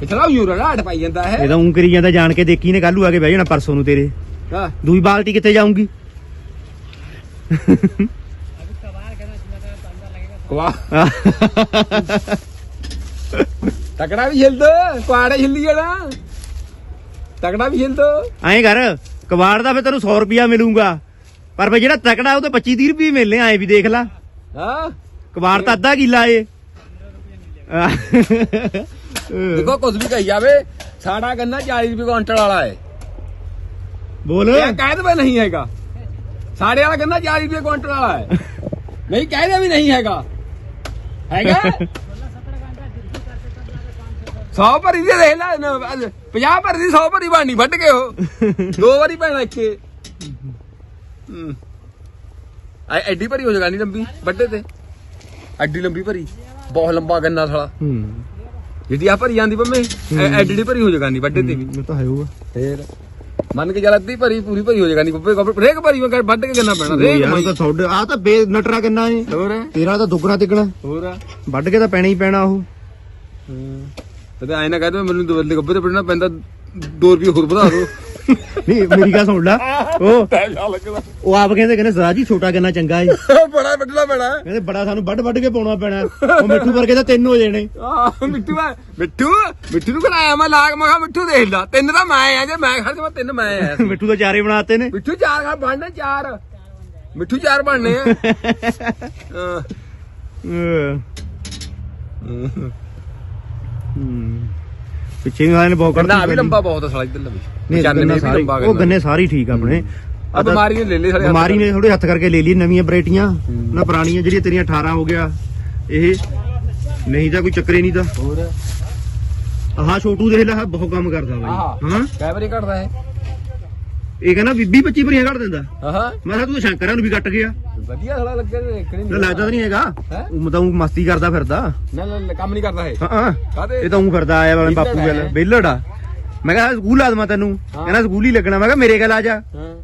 Speaker 5: ਪਿਛਲਾ ਯੂਰਾ ਰਾੜ ਪਾਈ ਜਾਂਦਾ ਹੈ
Speaker 1: ਇਹ ਤਾਂ ਉਂ ਕਰੀ ਜਾਂਦਾ ਜਾਣ ਕੇ ਦੇਖੀ ਨੇ ਕੱਲੂ ਆ ਕੇ ਬਹਿ ਜਾਣਾ ਪਰਸੋਂ ਨੂੰ ਤੇਰੇ।
Speaker 5: ਹਾਂ।
Speaker 1: ਬਾਲਟੀ ਕਿੱਥੇ ਜਾਊਂਗੀ?
Speaker 5: ਤਕੜਾ ਵੀ ਹਿਲਦ ਕੁਆੜੇ ਹਿੱਲੀ ਜਾਣਾ। ਤਕੜਾ ਵੀ ਹਿਲਦ।
Speaker 1: ਐਂ ਕਰ। ਕਬਾੜ ਦਾ ਫੇ ਤੈਨੂੰ 100 ਰੁਪਿਆ ਮਿਲੂਗਾ। ਪਰ ਫੇ ਜਿਹੜਾ ਤਕੜਾ ਉਹ ਤੇ 25 30 ਰੁਪਏ ਮਿਲਨੇ ਐਂ ਵੀ ਦੇਖ ਲੈ।
Speaker 5: ਹਾਂ।
Speaker 1: ਕਬਾੜ ਤਾਂ ਅੱਧਾ ਕਿੱਲਾ ਏ।
Speaker 5: ਦੇਖੋ ਕੁਝ ਵੀ ਕਹੀ ਜਾਵੇ ਸਾਡਾ ਗੰਨਾ 40 ਰੁਪਏ ਕੁਇੰਟਲ ਵਾਲਾ ਹੈ
Speaker 1: ਬੋਲ।
Speaker 5: ਇਹ ਕਹਿ ਦਵੇ ਨਹੀਂ ਹੈਗਾ। ਸਾਡੇ ਵਾਲਾ ਗੰਨਾ 40 ਰੁਪਏ ਕੁਇੰਟਲ ਵਾਲਾ ਹੈ ਨਹੀਂ ਕਹਿ ਦੇ ਵੀ ਨਹੀਂ ਹੈਗਾ। ਹੈਗਾ? 100 ਭਰੀ ਦੀ ਦੇਖ ਲੈ 50 ਭਰੀ ਦੀ 100 ਭਰੀ ਬਣਨੀ ਵੱਢ ਕੇ ਉਹ। ਦੋ ਵਾਰੀ ਪੈਣਾ ਇੱਥੇ। ਹੂੰ। ਐ ਐਡੀ ਭਰੀ ਹੋ ਜਾਗਾ ਨਹੀਂ ਲੰਬੀ ਵੱਡੇ ਤੇ। ਐਡੀ ਲੰਬੀ ਭਰੀ ਬਹੁਤ ਲੰਬਾ ਗੰਨਾ ਸਾਲਾ।
Speaker 1: ਹੂੰ।
Speaker 5: ਜਿਹੜੀ ਆ ਭਰੀ ਜਾਂਦੀ ਪੰਮੇ ਐਡੀ ਭਰੀ ਹੋ ਜਾਗਾ ਨਹੀਂ ਵੱਡੇ ਤੇ ਵੀ।
Speaker 1: ਤਾਂ ਹੈ ਉਹ
Speaker 5: ਫੇਰ ਮੰਨ ਕੇ ਚੱਲ ਅੱਧੀ ਭਰੀ ਪੂਰੀ ਭਰੀ ਹੋ ਜਾਗਾ ਨਹੀਂ ਬੱਬੇ ਬੱਬੇ ਰੇਕ ਭਰੀ ਮੈਂ ਵੱਢ ਕੇ ਗੰਨਾ ਪੈਣਾ ਰੇਕ
Speaker 1: ਉਹ ਤਾਂ ਤੁਹਾਡੇ ਆ ਤਾਂ ਬੇ ਨਟਰਾ ਕਿੰਨਾ ਏ।
Speaker 5: ਹੋਰ?
Speaker 1: ਤੇਰਾ ਤਾਂ ਦੁੱਗਣਾ ਤਿੱਗਣਾ।
Speaker 5: ਹੋਰ?
Speaker 1: ਵੱਢ ਕੇ ਤਾਂ ਪੈਣਾ ਹੀ ਪੈਣਾ ਉਹ।
Speaker 5: ਤੇ ਐ ਨਾ ਕਹਦੇ ਮੈਨੂੰ ਦੋ ਬੱਲੇ ਗੱਬੇ ਤੇ ਪੜਨਾ ਪੈਂਦਾ 2 ਰੁਪਏ ਹੋਰ ਵਧਾ ਦੋ।
Speaker 1: ਨਹੀਂ ਮੇਰੀ ਗੱਲ ਸੁਣ ਲੈ ਉਹ
Speaker 5: ਪੈਸਾ ਲੱਗਦਾ
Speaker 1: ਉਹ ਆਪ ਕਹਿੰਦੇ ਕਹਿੰਦੇ ਸਰਾ ਜੀ ਛੋਟਾ ਕਿੰਨਾ ਚੰਗਾ ਏ।
Speaker 5: ਬੜਾ ਵੱਢਣਾ ਪੈਣਾ।
Speaker 1: ਕਹਿੰਦੇ ਬੜਾ ਸਾਨੂੰ ਵੱਢ ਵੱਢ ਕੇ ਪਾਉਣਾ ਪੈਣਾ। ਉਹ ਮਿੱਠੂ ਵਰਗੇ ਤਾਂ ਤਿੰਨ ਹੋ ਜਾਣੇ।
Speaker 5: ਆ ਮਿੱਠੂ ਆ ਮਿੱਠੂ ਮਿੱਠੂ ਨੂੰ ਕਰਾਇਆ ਮੈਂ ਲਾਗ ਮੈਂ ਕਿਹਾ ਮਿੱਠੂ ਦੇਖ ਲਾ ਤਿੰਨ ਤਾਂ ਮੈਂ ਆ ਜੇ ਮੈਂ ਖੜ ਜਾ ਤਿੰਨ ਮੈਂ ਆ।
Speaker 1: ਮਿੱਠੂ ਤਾਂ ਚਾਰੇ ਬਣਾਤੇ ਨੇ।
Speaker 5: ਮਿੱਠੂ ਚਾਰ ਖਾ ਬਣਨੇ ਚਾਰ। ਮਿੱਠੂ ਚਾਰ ਬਣਨੇ ਆ। ਹਾਂ।
Speaker 1: ਹੂੰ ਪਿੱਛੇ ਵੀ ਵਾਲੇ ਨੇ ਬਹੁਤ
Speaker 5: ਗੰਨਾ ਵੀ ਲੰਬਾ ਬਹੁਤ ਆ ਸਾਲਾ ਇੱਧਰ ਲਵੇ
Speaker 1: ਨਹੀਂ ਗੰਨਾ ਸਾਰੀ ਉਹ ਗੰਨੇ। ਸਾਰੀ ਠੀਕ ਆ ਆਪਣੇ।
Speaker 5: ਆ ਬਿਮਾਰੀ ਨੇ ਲੈ ਲੈ ਸਾਰੇ
Speaker 1: ਬਿਮਾਰੀ ਨੇ ਥੋੜੇ ਹੱਥ ਕਰਕੇ ਲੈ ਲਈ ਨਵੀਆਂ ਵੈਰਾਈਟੀਆਂ ਨਾ ਪੁਰਾਣੀਆਂ ਜਿਹੜੀਆਂ ਤੇਰੀਆਂ 18 ਹੋ ਗਿਆ। ਇਹ ਨਹੀਂ ਤਾਂ ਕੋਈ ਚੱਕਰੇ ਨਹੀਂ ਤਾਂ।
Speaker 5: ਹੋਰ?
Speaker 1: ਆਹ ਛੋਟੂ ਦੇਖ ਲੈ ਬਹੁਤ ਕੰਮ ਕਰਦਾ। ਬਾਈ। ਹਾਂ?
Speaker 5: ਕੈਮਰੇ ਘਟਦਾ ਹੈ
Speaker 1: ਇਹ ਕਹਿੰਦਾ 20 25 ਭਰੀਆਂ ਕੱਢ ਦਿੰਦਾ।
Speaker 5: ਹਾਂ
Speaker 1: ਮੈਂ ਕਿਹਾ ਤੂੰ ਤਾਂ ਸ਼ੰਕਰਾਂ ਨੂੰ ਵੀ ਕੱਟ ਗਿਆ।
Speaker 5: ਵਧੀਆ ਸਾਲਾ ਲੱਗਿਆ ਤੇ ਦੇਖਣੀ
Speaker 1: ਤਾਂ ਲੱਗਦਾ ਤਾਂ ਨਹੀਂ ਹੈਗਾ? ਉਹ ਮਤਾਂ ਊਂ ਮਸਤੀ ਕਰਦਾ ਫਿਰਦਾ।
Speaker 5: ਨਾ ਨਾ ਕੰਮ ਨਹੀਂ ਕਰਦਾ ਹੈ
Speaker 1: ਹਾਂ। ਇਹ ਤਾਂ ਉਹ ਫਿਰਦਾ ਆਇਆ ਵਾਲੇ ਬਾਪੂ ਗੱਲ। ਬੇਲੜ ਆ। ਮੈਂ ਕਿਹਾ ਸਕੂਲ ਆ ਦਵਾਂ ਤੈਨੂੰ। ਕਹਿੰਦਾ ਸਕੂਲ ਹੀ ਲੱਗਣਾ। ਮੈਂ ਕਿਹਾ ਮੇਰੇ ਗੱਲ ਆ ਜਾ।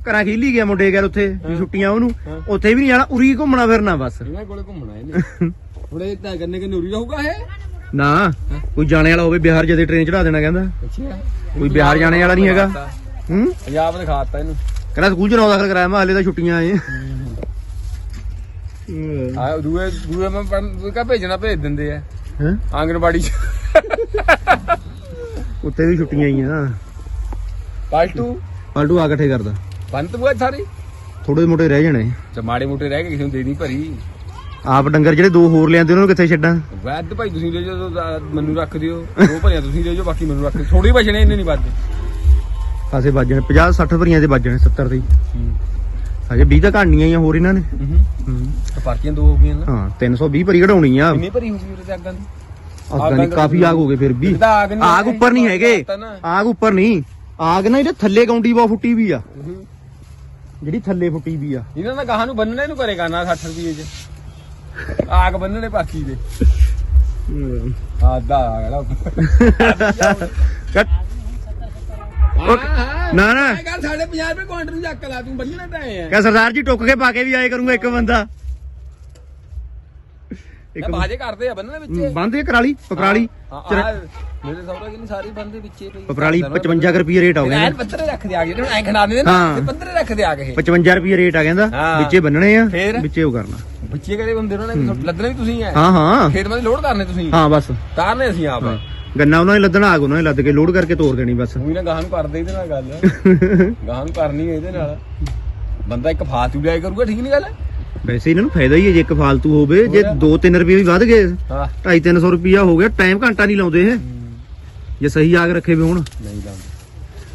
Speaker 1: ਘਰਾਂ ਖੇਲੀ ਗਿਆ ਮੁੰਡੇ ਗੱਲ ਉੱਥੇ ਵੀ ਛੁੱਟੀਆਂ ਉਹਨੂੰ। ਉੱਥੇ ਵੀ ਨਹੀਂ ਜਾਣਾ ਉਰੀ ਘੁੰਮਣਾ ਫਿਰਨਾ ਬਸ।
Speaker 5: ਇਹਨਾਂ ਕੋਲੇ ਘੁੰਮਣਾ ਇਹਨੇ। ਇਹ ਤਾਂ ਗੰਨੇ ਕਿ ਨੂਰੀ ਰਹੂਗਾ ਇਹ?
Speaker 1: ਨਾ ਕੋਈ ਜਾਣੇ ਵਾਲਾ ਹੋਵੇ ਬਿਹਾਰ ਜਦੇ ਟ੍ਰੇਨ ਚੜਾ ਦੇਣਾ ਕਹਿੰਦਾ। ਕੋਈ ਬਿਹਾਰ ਜਾਣੇ ਵਾਲਾ ਨਹੀਂ ਹੈਗਾ। ਹੂੰ?
Speaker 5: ਪੰਜਾਬ ਇਹਨੂੰ।
Speaker 1: ਕਹਿੰਦਾ ਸਕੂਲ ਚ ਨੌ ਦਾਖਲ ਕਰਾਇਆ ਮੈਂ ਹਲੇ ਤਾਂ ਛੁੱਟੀਆਂ ਆਏ।
Speaker 5: ਆ ਦੂਏ ਦੂਏ ਮੈਂ ਪੜ੍ਹਨ- ਕਾ ਭੇਜਣਾ ਭੇਜ ਦਿੰਦੇ ਆ।
Speaker 1: ਹੈ?
Speaker 5: ਆਂਗਨਵਾੜੀ ਚ।
Speaker 1: ਉੱਤੇ ਵੀ ਛੁੱਟੀਆਂ ਆਈਆਂ।
Speaker 5: ਪਾਲਟੂ?
Speaker 1: ਪਲਟੂ ਆ ਇਕੱਠੇ ਕਰਦਾ।
Speaker 5: ਬੰਤ ਬੁਆ ਸਾਰੀ
Speaker 1: ਥੋੜੇ ਮੋਟੇ ਰਹਿ ਜਾਣੇ।
Speaker 5: ਤੇ ਮਾੜੇ ਮੋਟੇ ਰਹਿ ਗਏ ਕਿਸੇ ਨੂੰ ਦੇ ਦੀ ਭਰੀ।
Speaker 1: ਆਪ ਡੰਗਰ ਜਿਹੜੇ ਦੋ ਹੋਰ ਲਿਆਂਦੇ ਉਹਨਾਂ ਨੂੰ ਕਿੱਥੇ ਛੱਡਾਂ?
Speaker 5: ਵੈਦ ਭਾਈ ਤੁਸੀਂ ਲੈ ਜਾਓ ਤਾਂ ਮੈਨੂੰ ਰੱਖ ਦਿਓ। ਦੋ ਭਰੀਆਂ ਤੁਸੀਂ ਲੈ ਜਾਓ ਬਾਕੀ ਮੈਨੂੰ ਰੱਖ ਦਿਓ। ਥੋੜੀ ਬਚਣੇ ਇੰਨੇ ਨਹੀਂ ਵੱਧਦੇ।
Speaker 1: ਪਾਸੇ ਵੱਜਣੇ 50 60 ਭਰੀਆਂ ਦੇ ਵੱਜਣੇ 70 ਦੇ। ਹਜੇ 20 ਤਾਂ ਘਾਣੀਆਂ ਹੀ ਆ ਹੋਰ ਇਹਨਾਂ ਨੇ।
Speaker 5: ਹੂੰ
Speaker 1: ਹੂੰ।
Speaker 5: ਪਾਰਟੀਆਂ ਦੋ ਹੋ ਗਈਆਂ ਨਾ।
Speaker 1: ਹਾਂ 320 ਭਰੀ ਕਢਾਉਣੀ ਆ।
Speaker 5: ਕਿੰਨੀ ਭਰੀ ਹੋ ਗਈ ਉਹਦੇ ਅੱਗਾਂ ਦੀ
Speaker 1: ਆਗਾਂ ਦੀ ਕਾਫੀ ਆਗ ਹੋ ਗਏ ਫਿਰ ਵੀ।
Speaker 5: ਆਗ
Speaker 1: ਉੱਪਰ ਨਹੀਂ ਹੈਗੇ। ਆਗ ਉੱਪਰ ਨਹੀਂ। ਆਗ ਨਾ ਇਹਦੇ ਥੱਲੇ ਗੌਂਡੀ ਬਹੁਤ ਫੁੱਟੀ ਵੀ ਆ। ਜਿਹੜੀ ਥੱਲੇ ਫੁੱਟੀ ਵੀ ਆ।
Speaker 5: ਇਹਨਾਂ ਦਾ ਗਾਹਾਂ ਨੂੰ ਬੰਨਣੇ ਨੂੰ ਕਰੇਗਾ ਨਾ 60 ਰੁਪਏ ਚ। ਆਗ ਬੰਨਣੇ ਬਾਕੀ ਦੇ। ਆਦਾ ਆ ਗਿਆ
Speaker 1: ਕੱਟ ਨਾ ਨਾ।
Speaker 5: ਇਹ ਗੱਲ ਸਾਡੇ 50 ਰੁਪਏ ਕੁਆਂਟਲ ਨੂੰ ਚੱਕ ਲਾ ਤੂੰ ਬੰਨਣਾ ਤਾਂ ਆਏ ਆ।
Speaker 1: ਕਹ ਸਰਦਾਰ ਜੀ ਟੁੱਕ ਕੇ ਪਾ ਕੇ ਵੀ ਆਏ ਕਰੂੰਗਾ ਇੱਕ ਬੰਦਾ।
Speaker 5: ਇਹ ਬਾਜੇ ਕਰਦੇ ਆ ਬੰਨਣੇ ਵਿੱਚ।
Speaker 1: ਬੰਦੇ ਕਰਾਲੀ ਪਪਰਾਲੀ।
Speaker 5: ਹਾਂ,
Speaker 1: ਚਰ-
Speaker 5: ਆਹ, ਮੇਰੇ ਸਹੁਰੇ ਕਿੰਨੀ ਸਾਰੀ ਬੰਦੇ ਵਿੱਚੇ ਪਈ।
Speaker 1: ਪਪਰਾਲੀ 55 ਰੁਪਏ ਰੇਟ ਆ ਗਿਆ
Speaker 5: ਐਨ ਪੱਤਰੇ ਰੱਖਦੇ ਆ ਗਏ ਹੁਣ ਐਂ ਖਣਾ ਦਿੰਦੇ ਨਾ
Speaker 1: ਹਾਂ।
Speaker 5: ਤੇ ਪੱਤਰੇ ਰੱਖਦੇ ਆ ਗਏ
Speaker 1: 55 ਰੁਪਏ ਰੇਟ ਆ ਕਹਿੰਦਾ।
Speaker 5: ਹਾਂ।
Speaker 1: ਵਿੱਚੇ ਬੰਨਣੇ ਆ
Speaker 5: ਫੇਰ?
Speaker 1: ਵਿੱਚੇ ਉਹ ਕਰਨਾ।
Speaker 5: ਵਿੱਚੇ ਕਰੇ ਬੰਦੇ ਉਹਨਾਂ ਨੇ ਲੱਦਣੇ ਵੀ ਤੁਸੀਂ ਐ।
Speaker 1: ਹਾਂ ਹਾਂ।
Speaker 5: ਖੇਤ ਮਾ ਲੋਡ ਕਰਨੇ ਤੁਸੀਂ।
Speaker 1: ਹਾਂ ਬਸ।
Speaker 5: ਤਾਰਨੇ ਅਸੀਂ ਆਪ।
Speaker 1: ਗੰਨਾ ਉਹਨਾਂ ਨੇ ਲੱਦਣਾ ਆਗ ਉਹਨਾਂ ਨੇ ਲੱਦ ਕੇ ਲੋਡ ਕਰਕੇ ਤੋੜ ਦੇਣੀ ਬਸ।
Speaker 5: ਉਹੀ ਨਾ ਗਾਹਾਂ ਨੂੰ ਕਰਦੇ ਇਹਦੇ ਨਾਲ ਗੱਲ। ਗਾਹਾਂ ਨੂੰ ਕਰਨੀ ਹੈ ਇਹਦੇ ਨਾਲ। ਬੰਦਾ ਇੱਕ ਫਾਲਤੂ ਲਿਆ ਕਰੂਗਾ ਠੀਕ ਨਹੀਂ ਗੱਲ?
Speaker 1: ਵੈਸੇ ਇਹਨਾਂ ਨੂੰ ਫਾਇਦਾ ਹੀ ਹੈ ਜੇ ਇੱਕ ਫਾਲਤੂ ਹੋਵੇ ਜੇ
Speaker 5: ਹੋਰ।
Speaker 1: 2-3 ਰੁਪਏ ਵੀ ਵੱਧ ਗਏ
Speaker 5: ਹਾਂ।
Speaker 1: 250 ਰੁਪਿਆ ਹੋ ਗਿਆ ਟਾਈਮ ਘੰਟਾ ਨਹੀਂ ਲਾਉਂਦੇ ਇਹ। ਜੇ ਸਹੀ ਆਗ ਰੱਖੇ ਵੀ ਹੁਣ।
Speaker 5: ਨਹੀਂ ਲਾਉਂਦੇ।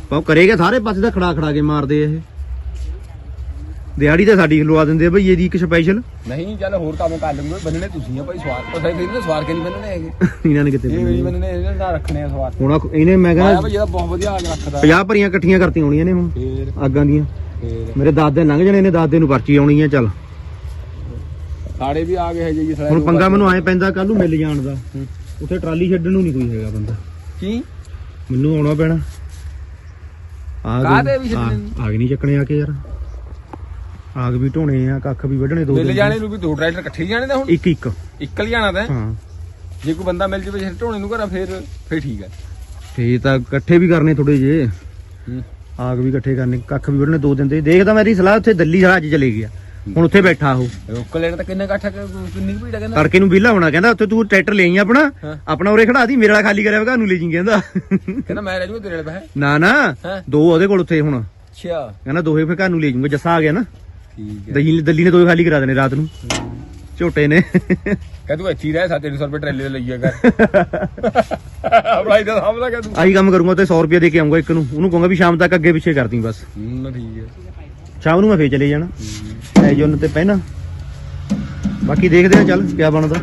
Speaker 1: ਪਾਉ ਕਰੇਗਾ ਸਾਰੇ ਪਾਸੇ ਦਾ ਖੜਾ ਖੜਾ ਕੇ ਮਾਰਦੇ ਇਹ। ਦਿਹਾੜੀ ਤਾਂ ਸਾਡੀ ਲਵਾ ਦਿੰਦੇ ਆ ਬਈ ਇਹਦੀ ਇੱਕ ਸਪੈਸ਼ਲ
Speaker 5: ਨਹੀਂ ਚੱਲ ਹੋਰ ਕੰਮ ਕਰ ਲਵਾਂਗੇ ਬੰਨਣੇ ਤੁਸੀਂ ਆ ਭਾਈ ਸਵਾਰ। ਪਰ ਫਿਰ ਇਹਨੇ ਸਵਾਰ ਕੇ ਨਹੀਂ ਬੰਨਣੇ ਹੈਗੇ।
Speaker 1: ਇਹਨਾਂ ਨੇ ਕਿਤੇ
Speaker 5: ਇਹ ਵੀ ਬੰਨਣੇ? ਇਹਨੇ ਨਾਲ ਰੱਖਣੇ ਆ ਸਵਾਰ।
Speaker 1: ਹੁਣ ਆਹ ਇਹਨੇ ਮੈਂ
Speaker 5: ਆਇਆ
Speaker 1: ਕਹਿੰਦਾ
Speaker 5: ਭਾਈ ਇਹਦਾ ਬਹੁਤ ਵਧੀਆ ਆਗ ਰੱਖਦਾ।
Speaker 1: 50 ਭਰੀਆਂ ਇਕੱਠੀਆਂ ਕਰਤੀਆਂ ਹੋਣੀਆਂ ਨੇ ਹੁਣ
Speaker 5: ਫੇਰ।
Speaker 1: ਆਗਾਂ ਦੀਆਂ।
Speaker 5: ਫੇਰ।
Speaker 1: ਮੇਰੇ ਦਾਦੇ ਲੰਘ ਜਾਣੇ ਨੇ ਦਾਦੇ ਨੂੰ ਪਰਚੀ ਆਉਣੀ ਆ ਚੱਲ।
Speaker 5: ਸਾਡੇ ਵੀ ਆ ਗਏ ਹੈ ਜੀ
Speaker 1: ਹੁਣ ਪੰਗਾ ਮੈਨੂੰ ਐ ਪੈਂਦਾ ਕੱਲ ਨੂੰ ਮਿਲ ਜਾਣ ਦਾ।
Speaker 5: ਹੂੰ।
Speaker 1: ਉੱਥੇ ਟਰਾਲੀ ਛੱਡਣ ਨੂੰ ਨਹੀਂ ਕੋਈ ਹੈਗਾ ਬੰਦਾ।
Speaker 5: ਕੀ?
Speaker 1: ਮੈਨੂੰ ਆਉਣਾ ਪੈਣਾ। ਆਗ
Speaker 5: ਕਾਹਦੇ ਵੀ ਛੱਡਣੇ ਨੂੰ?
Speaker 1: ਆਗ ਨਹੀਂ ਚੱਕਣੇ ਆ ਕੇ ਯਾਰ। ਆਗ ਵੀ ਢੋਣੇ ਆ ਕੱਖ ਵੀ ਵੱਢਣੇ ਦੋ
Speaker 5: ਮਿਲ
Speaker 1: ਦਿਨ।
Speaker 5: ਜਾਣੇ ਨੂੰ ਵੀ ਦੋ ਟਰੈਕਟਰ ਇਕੱਠੇ ਹੀ ਜਾਣੇ ਤਾਂ ਹੁਣ?
Speaker 1: ਇੱਕ ਇੱਕ
Speaker 5: ਇੱਕਲ ਜਾਣਾ ਤਾਂ
Speaker 1: ਹਾਂ?
Speaker 5: ਜੇ ਕੋਈ ਬੰਦਾ ਮਿਲ ਜਵੇ ਢੋਣੇ ਨੂੰ ਘਰਾਂ ਫੇਰ ਫੇਰ ਠੀਕ ਹੈ।
Speaker 1: ਫੇਰ ਤਾਂ ਇਕੱਠੇ ਵੀ ਕਰਨੇ ਥੋੜੇ ਜੇ
Speaker 5: ਹੂੰ।
Speaker 1: ਆਗ ਵੀ ਇਕੱਠੇ ਕਰਨੇ ਕੱਖ ਵੀ ਵੱਢਣੇ ਦੋ ਦਿਨ। ਤੇ ਦੇਖਦਾ ਮੇਰੀ ਸਲਾਹ ਉੱਥੇ ਦਿੱਲੀ ਸਾਲਾ ਅੱਜ ਚਲੇ ਗਿਆ। ਹੁਣ ਉੱਥੇ ਬੈਠਾ ਉਹ।
Speaker 5: ਰੋਕ ਲੈਣ ਤਾਂ ਕਿੰਨੇ ਇਕੱਠਾ ਕਿੰਨੀ ਕੁ ਭੀੜ ਹੈ ਕਹਿੰਦਾ?
Speaker 1: ਤੜਕੇ ਨੂੰ ਵਿਹਲਾ ਹੋਣਾ ਕਹਿੰਦਾ ਉੱਥੇ ਤੂੰ ਟਰੈਕਟਰ ਲੈ ਆਈ ਆਪਣਾ
Speaker 5: ਹਾਂ।
Speaker 1: ਆਪਣਾ ਉਰੇ ਖੜਾ ਦੀ ਮੇਰੇ ਵਾਲਾ ਖਾਲੀ ਕਰਿਆ ਘਰ ਨੂੰ ਲੈ ਜੀ ਕਹਿੰਦਾ।
Speaker 5: ਕਹਿੰਦਾ ਮੈਂ ਰਹਿ ਜੂਗਾ ਤੇਰੇ ਨਾਲ ਬਹਿ
Speaker 1: ਨਾ ਨਾ
Speaker 5: ਹਾਂ।
Speaker 1: ਦੋ ਉਹਦੇ ਕੋਲ ਉੱਥੇ ਹੁਣ।
Speaker 5: ਅੱਛਾ।
Speaker 1: ਕਹਿੰਦਾ ਦੋਹੇ ਫੇ ਘਰ ਨੂੰ ਲੈ ਜਾਊਂਗਾ ਜੱਸਾ ਆ ਗਿਆ ਨਾ।
Speaker 5: ਠੀਕ ਹੈ।
Speaker 1: ਦਹੀਂ ਦਿੱਲੀ ਨੇ ਦੋਹੇ ਖਾਲੀ ਕਰਾ ਦੇਣੇ ਰਾਤ ਨੂੰ। ਝੋਟੇ ਨੇ।
Speaker 5: ਕਹਿ ਤੂੰ ਇੱਥੇ ਹੀ ਰਹਿ 700 ਰੁਪਏ ਟਰੇਲੇ ਤੇ ਲਈਆ ਕਰ ਆਪਣਾ ਇਹਦਾ ਸਾਹਮਣਾ ਕਹਿ ਤੂੰ।
Speaker 1: ਆਹੀ ਕੰਮ ਕਰੂੰਗਾ ਤੇ 100 ਰੁਪਏ ਦੇ ਕੇ ਆਉਂਗਾ ਇੱਕ ਨੂੰ। ਉਹਨੂੰ ਕਹੂੰਗਾ ਵੀ ਸ਼ਾਮ ਤੱਕ ਅੱਗੇ ਪਿੱਛੇ ਕਰਦੀ ਬਸ।
Speaker 5: ਹੂੰ ਠੀਕ ਹੈ।
Speaker 1: ਸ਼ਾਮ ਨੂੰ ਮੈਂ ਫੇਰ ਚਲੇ ਜਾਣਾ। ਐ ਜੁਨ ਤੇ ਪਹਿਨਾ। ਬਾਕੀ ਦੇਖਦੇ ਆ ਚੱਲ ਕੀ ਬਣਦਾ।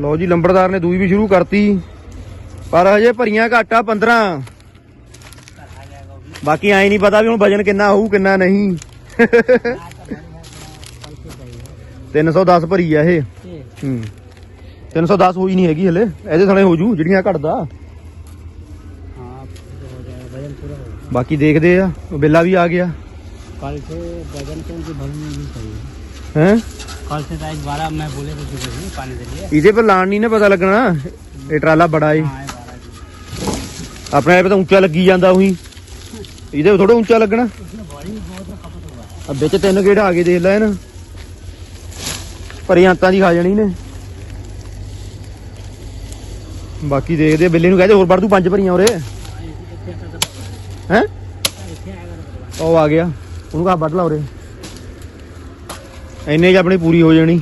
Speaker 1: ਲਓ ਜੀ ਲੰਬੜਦਾਰ ਨੇ ਦੂਈ ਵੀ ਸ਼ੁਰੂ ਕਰਤੀ। ਪਰ ਹਜੇ ਭਰੀਆਂ ਘਾਟਾ 15 ਬਾਕੀ ਆਏ ਨਹੀਂ ਪਤਾ ਵੀ ਹੁਣ ਵਜਨ ਕਿੰਨਾ ਹੋਊ ਕਿੰਨਾ ਨਹੀਂ। 310 ਭਰੀ ਆ ਇਹ। ਹੂੰ। 310 ਹੋਈ ਨਹੀਂ ਹੈਗੀ ਹਲੇ ਇਹਦੇ ਥਲੇ ਹੋ ਜੂ ਜਿਹੜੀਆਂ ਘਟਦਾ। ਬਾਕੀ ਦੇਖਦੇ ਆ ਬਿੱਲਾ ਵੀ ਆ ਗਿਆ।
Speaker 4: ਕੱਲ ਸੇ ਵਜਨ ਤੋਂ ਦੀ ਭਰਨੀ ਨਹੀਂ ਸਹੀ।
Speaker 1: ਹੈ?
Speaker 4: ਕੱਲ ਸੇ ਤਾਂ ਦੁਬਾਰਾ ਮੈਂ ਬੋਲੇ ਕੁਝ ਨਹੀਂ ਪਾਣੀ ਦੇ ਲਈ।
Speaker 1: ਇਹਦੇ ਪਰ ਲਾਣ ਨਹੀਂ ਨਾ ਪਤਾ ਲੱਗਣਾ। ਇਹ ਟਰਾਲਾ ਬੜਾ ਏ। ਆਪਣੇ ਇਹ ਤਾਂ ਉੱਚਾ ਲੱਗੀ ਜਾਂਦਾ ਉਹੀ। ਇਹਦੇ ਥੋੜਾ ਉੱਚਾ ਲੱਗਣਾ। ਆ ਵਿੱਚ ਤਿੰਨ ਗੇੜ ਆ ਗਏ ਦੇਖ ਲੈ ਨਾ ਪਰੀ ਦੀ ਖਾ ਜਾਣੀ ਨੇ ਬਾਕੀ ਦੇਖਦੇ ਆ, ਬਿੱਲੇ ਨੂੰ ਕਹਦੇ ਹੋਰ ਵੜ ਤੂੰ ਪੰਜ ਭਰੀਆਂ ਉਰੇ। ਹੈ? ਉਹ ਆ ਗਿਆ ਉਹਨੂੰ ਕਹਾ ਵੱਢ ਲਾ ਉਰੇ। ਇੰਨੇ ਚ ਆਪਣੀ ਪੂਰੀ ਹੋ ਜਾਣੀ।